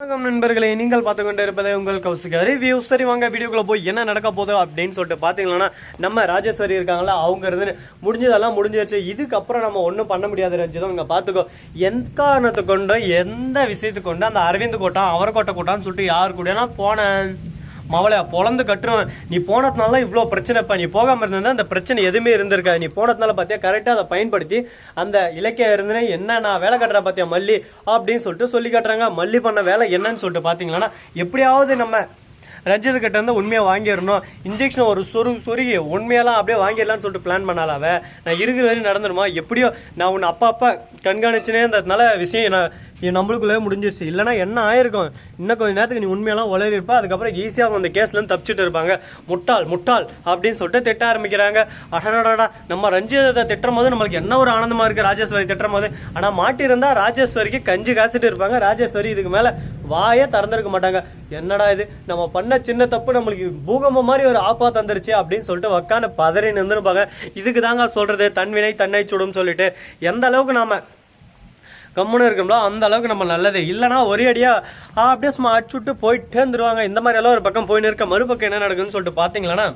வணக்கம் நண்பர்களே நீங்கள் பார்த்து கொண்டு இருப்பதே உங்கள் கௌசிகா. ரிவ்யூ சரி வாங்க வீடியோக்குள்ள போய் என்ன நடக்க போகுது அப்படின்னு சொல்லிட்டு பாத்தீங்கன்னா நம்ம ராஜேஸ்வரி இருக்காங்களா அவங்க இருந்து முடிஞ்சதெல்லாம் முடிஞ்சிருச்சு. இதுக்கப்புறம் நம்ம ஒன்றும் பண்ண முடியாது ரஞ்சிதம் இங்கே பார்த்துக்கோ எந்த காரணத்தை கொண்டோ எந்த விஷயத்தை கொண்டு அந்த அரவிந்த் கோட்டான் அவர் கோட்டை கோட்டான்னு சொல்லிட்டு யார் கூட போனேன். மவளை பொழந்து கட்டுருவேன் நீ போனதுனால இவ்வளோ பிரச்சனைப்பா. நீ போகாமல் இருந்தா அந்த பிரச்சனை எதுவுமே இருந்திருக்காது. நீ போனதுனால பார்த்தியா கரெக்டாக அதை பயன்படுத்தி அந்த இலக்கியம் இருந்தனே என்ன நான் வேலை கட்டுறேன் பார்த்தியா மல்லி? அப்படின்னு சொல்லிட்டு சொல்லி காட்டுறாங்க. மல்லி பண்ண வேலை என்னன்னு சொல்லிட்டு பார்த்தீங்களன்னா எப்படியாவது நம்ம ரஞ்சித் கிட்ட இருந்து உண்மையை வாங்கிடணும். இன்ஜெக்ஷன் ஒரு சொரு சொருகி உண்மையெல்லாம் அப்படியே வாங்கிடலாம்னு சொல்லிட்டு பிளான் பண்ணால நான் இருக்கிற வரையும் நடந்துருமா? எப்படியோ நான் உன்னை அப்பா அப்பா கண்காணிச்சுனே இருந்ததுனால விஷயம் நான் இது நம்மளுக்குள்ளே முடிஞ்சிருச்சு. இல்லைன்னா என்ன ஆயிருக்கும்? இன்னும் கொஞ்ச நேரத்துக்கு நீ உண்மையெல்லாம் உளறி இருப்பா அதுக்கப்புறம் ஈஸியாக அந்த கேஸ்லேருந்து தப்பிச்சுட்டு இருப்பாங்க. முட்டாள் முட்டாள் அப்படின்னு சொல்லிட்டு திட்ட ஆரம்பிக்கிறாங்க. அடடடா நம்ம ரஞ்சிதத்தை திட்டும் போது நம்மளுக்கு என்ன ஒரு ஆனந்தமாக இருக்கு ராஜேஸ்வரி திட்டும் போது ஆனால் மாட்டியிருந்தால் ராஜேஸ்வரிக்கு கஞ்சி காசிட்டு இருப்பாங்க. ராஜேஸ்வரி இதுக்கு மேலே வாயே திறந்திருக்க மாட்டாங்க. என்னடா இது? நம்ம பண்ண சின்ன தப்பு நம்மளுக்கு பூகம்பம் மாதிரி ஒரு ஆப்பா தந்துருச்சு அப்படின்னு சொல்லிட்டு உக்காந்து பதறி நின்றுருப்பாங்க. இதுக்கு தாங்க சொல்கிறது தன்வினை தன்னை சுடும் சொல்லிட்டு. எந்த அளவுக்கு நாம கம்முன்னு இருக்கோம்ல அந்த அளவுக்கு நம்ம நல்லது. இல்லைனா ஒரே அடியா அப்படியே சும்மா அடிச்சுட்டு போயிட்டே இருந்துருவாங்க. இந்த மாதிரி எல்லாம் ஒரு பக்கம் போயின்னு இருக்க மறுபக்கம் என்ன நடக்குதுன்னு சொல்லிட்டு பாத்தீங்களா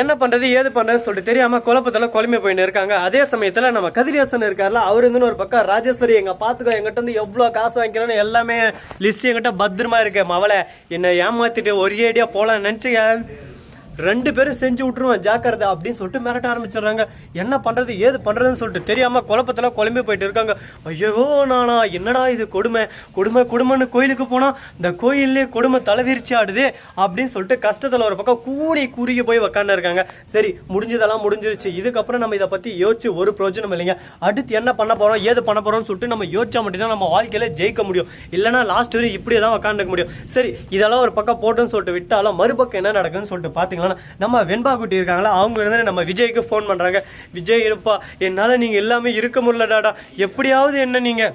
என்ன பண்றது ஏது பண்றதுன்னு சொல்லிட்டு தெரியாம குழப்பத்துல குழம்பு போயின்னு இருக்காங்க அதே சமயத்துல நம்ம கதிரேசன் இருக்கார்ல அவரு இருந்து ஒரு பக்கம் ராஜேஸ்வரி எங்க பாத்துக்கோ எங்கிட்ட இருந்து எவ்வளவு காசு வாங்கிக்கிறோன்னு எல்லாமே லிஸ்ட் எங்கிட்ட பத்திரமா இருக்கு. மவளை என்ன ஏமாத்திட்டு ஒரே அடியா போலாம் நினைச்சுக்க ரெண்டு பேரும் செஞ்சு விட்டுருவேன் ஜாக்கிரதை அப்படின்னு சொல்லிட்டு மிரட்ட ஆரம்பிச்சிடுறாங்க. என்ன பண்றது ஏது பண்றதுன்னு சொல்லிட்டு தெரியாம குழப்பத்துல குழம்பி போயிட்டு இருக்காங்க. ஐயோ நானா என்னடா இது கொடுமை? கொடுமை கொடுமைன்னு கோயிலுக்கு போனா இந்த கோயிலே கொடுமை தலைவிரிச்சு ஆடுது அப்படின்னு சொல்லிட்டு கஷ்டத்துல ஒரு பக்கம் கூடி குறுகி போய் உக்காந்து இருக்காங்க. சரி முடிஞ்சதெல்லாம் முடிஞ்சிருச்சு. இதுக்கப்புறம் நம்ம இதை பத்தி யோசிச்சு ஒரு பிரயோஜனம் இல்லைங்க. அடுத்து என்ன பண்ண போறோம் ஏது பண்ண போறோம்னு சொல்லிட்டு நம்ம யோசிச்சா மட்டும்தான் நம்ம வாழ்க்கையில ஜெயிக்க முடியும். இல்லைன்னா லாஸ்ட் வரையும் இப்படியே தான் உக்காந்துக்க முடியும். சரி இதெல்லாம் ஒரு பக்கம் போட்டுன்னு சொல்லிட்டு விட்டாலும் மறுபக்கம் என்ன நடக்குதுன்னு சொல்லிட்டு இருக்காங்கன்னா நம்ம வெண்பா குட்டி இருக்காங்களா? அவங்க இருந்து நம்ம விஜய்க்கு ஃபோன் பண்றாங்க. விஜய் இருப்பா. என்னால் நீங்கள் எல்லாமே இருக்க முடியலடாடா. எப்படியாவது என்ன நீங்க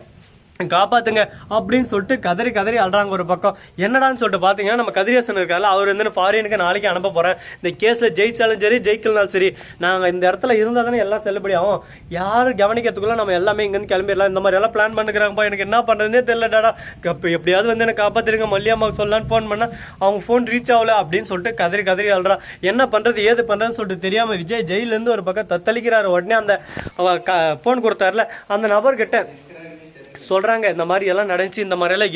காப்பாத்துங்க அப்படின்னு சொல்லிட்டு கதறி கதறி அழுறாங்க ஒரு பக்கம். என்னடான்னு சொல்லிட்டு பாத்தீங்கன்னா நம்ம கதிரேசன் இருக்கால அவர் வந்து ஃபாரினுக்கு நாளைக்கு அனுப்ப போறேன். இந்த கேஸ்ல ஜெயிச்சாலும் சரி ஜெயிக்கலனாலும் சரி நாங்க இந்த இடத்துல இருந்தா தானே எல்லாம் செல்லுபடி ஆகும். யாரும் கவனிக்கிறதுக்குள்ள நம்ம எல்லாமே இங்கேருந்து கிளம்பிடலாம். இந்த மாதிரி எல்லாம் பிளான் பண்ணுக்கிறாங்கப்பா எனக்கு என்ன பண்றதுனே தெரியலடாடா. இப்போ எப்படியாவது வந்து எனக்கு காப்பாத்திருங்க மல்லியம்மாவுக்கு சொல்லலான்னு ஃபோன் பண்ணா அவங்க ஃபோன் ரீச் ஆகல அப்படின்னு சொல்லிட்டு கதறி கதறி அழுறா. என்ன பண்றது ஏது பண்றதுன்னு சொல்லிட்டு தெரியாம விஜய் ஜெயிலேருந்து ஒரு பக்கம் தத்தளிக்கிறாரு. உடனே அந்த ஃபோன் கொடுத்தாருல அந்த நபர்கிட்ட சொல்கிறாங்க இந்த மாதிரி எல்லாம் நடந்துச்சு இந்த மாதிரி எல்லாம்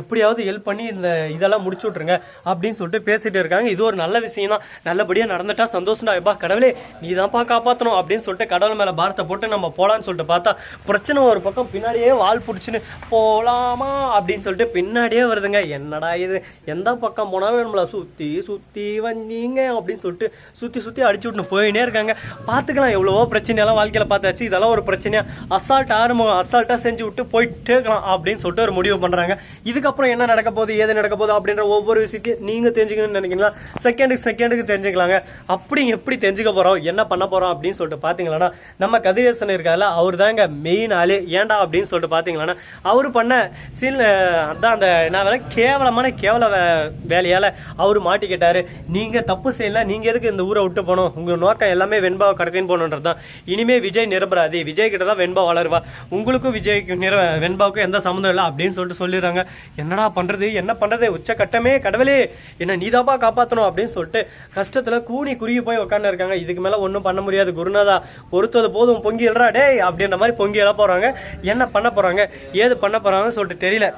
எப்படியாவது ஹெல்ப் பண்ணி இந்த இதெல்லாம் முடிச்சு விட்ருங்க அப்படின்னு சொல்லிட்டு பேசிட்டு இருக்காங்க. இது ஒரு நல்ல விஷயம் தான் நல்லபடியாக நடந்துட்டா சந்தோஷம்டா. எப்பா கடவுளே நீ தான்ப்பா காப்பாற்றணும் அப்படின்னு சொல்லிட்டு கடவுள் மேலே பாரத்தை போட்டு நம்ம போகலான்னு சொல்லிட்டு பார்த்தா பிரச்சனை ஒரு பக்கம் பின்னாடியே வால் பிடிச்சின்னு போகலாமா அப்படின்னு சொல்லிட்டு பின்னாடியே வருதுங்க. என்னடா இது? எந்த பக்கம் போனாலும் நம்மளை சுற்றி சுற்றி வந்தீங்க? அப்படின்னு சொல்லிட்டு சுற்றி சுற்றி அடிச்சு விட்டு போயினே இருக்காங்க. பார்த்துக்கலாம் எவ்வளவோ பிரச்சனையெல்லாம் வாழ்க்கையில் பார்த்தாச்சு. இதெல்லாம் ஒரு பிரச்சனையாக அசால்ட் ஆரம்பம் அசால்ட்டாக செஞ்சு விட்டு போய் போயிட்டே இருக்கலாம் அப்படின்னு சொல்லிட்டு ஒரு முடிவு பண்றாங்க. இதுக்கப்புறம் என்ன நடக்க போகுது ஏது நடக்க போகுது அப்படின்ற ஒவ்வொரு விஷயத்தையும் நீங்க தெரிஞ்சுக்கணும்னு நினைக்கிறீங்களா? செகண்டுக்கு செகண்டுக்கு தெரிஞ்சுக்கலாங்க. அப்படி எப்படி தெரிஞ்சுக்க போறோம் என்ன பண்ண போறோம் அப்படின்னு சொல்லிட்டு பாத்தீங்களா நம்ம கதிரேசன் இருக்காதுல அவர் தாங்க மெயின் ஆளு. ஏன்டா அப்படின்னு சொல்லிட்டு பாத்தீங்களா அவர் பண்ண சில அதான் அந்த என்ன வேலை? கேவலமான கேவல வே- வேலையால அவர் மாட்டிக்கிட்டாரு. நீங்க தப்பு செய்யல நீங்க எதுக்கு இந்த ஊரை விட்டு போகணும்? உங்க நோக்கம் எல்லாமே வெண்பாவை கடத்தின்னு போகணுன்றது தான் இனிமே விஜய் நிரம்புறாது விஜய் கிட்ட தான் வெண்பா வளருவா. உங்களுக்கும் விஜய்க்கு நிர வெண்பாவுக்கும் எந்த சம்மந்தம் இல்லை அப்படின்னு சொல்லிட்டு சொல்லிடுறாங்க. என்னடா பண்ணுறது என்ன பண்ணுறது உச்ச கட்டமே கடவுளே. என்ன நீதாப்பா காப்பாற்றணும் அப்படின்னு சொல்லிட்டு கஷ்டத்தில் கூனி குறுகி போய் உட்காந்து இருக்காங்க. இதுக்கு மேலே ஒன்றும் பண்ண முடியாது குருநாதா. பொறுத்தது போதும் பொங்கி எழுறா அப்படின்ற மாதிரி பொங்கி எழ போகிறாங்க என்ன பண்ண போகிறாங்க ஏது பண்ண போகிறாங்கன்னு சொல்லிட்டு தெரியல.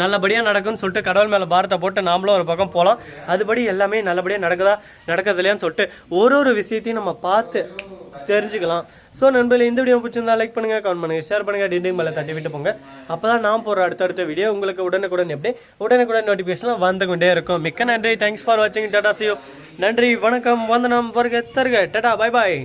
நல்லபடியாக நடக்கும்னு சொல்லிட்டு கடவுள் மேலே பாரத்தை போட்டு நாமளும் ஒரு பக்கம் போகலாம் அதுபடி எல்லாமே நல்லபடியாக நடக்குதா நடக்கிறது இல்லையான்னு சொல்லிட்டு ஒரு ஒரு விஷயத்தையும் நம்ம பார்த்து தெரிஞ்சுக்கலாம். ஸோ நண்பர்களே இந்த வீடியோ பிடிச்சிருந்தா லைக் பண்ணுங்க கமெண்ட் பண்ணுங்க ஷேர் பண்ணுங்க டிண்டிங் மேலே தட்டி விட்டு போங்க. அப்பதான் நான் போற அடுத்தடுத்த வீடியோ உங்களுக்கு உடனுக்குடன் எப்படி உடனுக்குடன் நோட்டிபிகேஷன் வந்து கொண்டே இருக்கும். மிக்க நன்றி. தேங்க்ஸ் ஃபார் வாட்சிங் டாடா சியோ நன்றி வணக்கம். வந்தனம் வருக தருக. Tata bye bye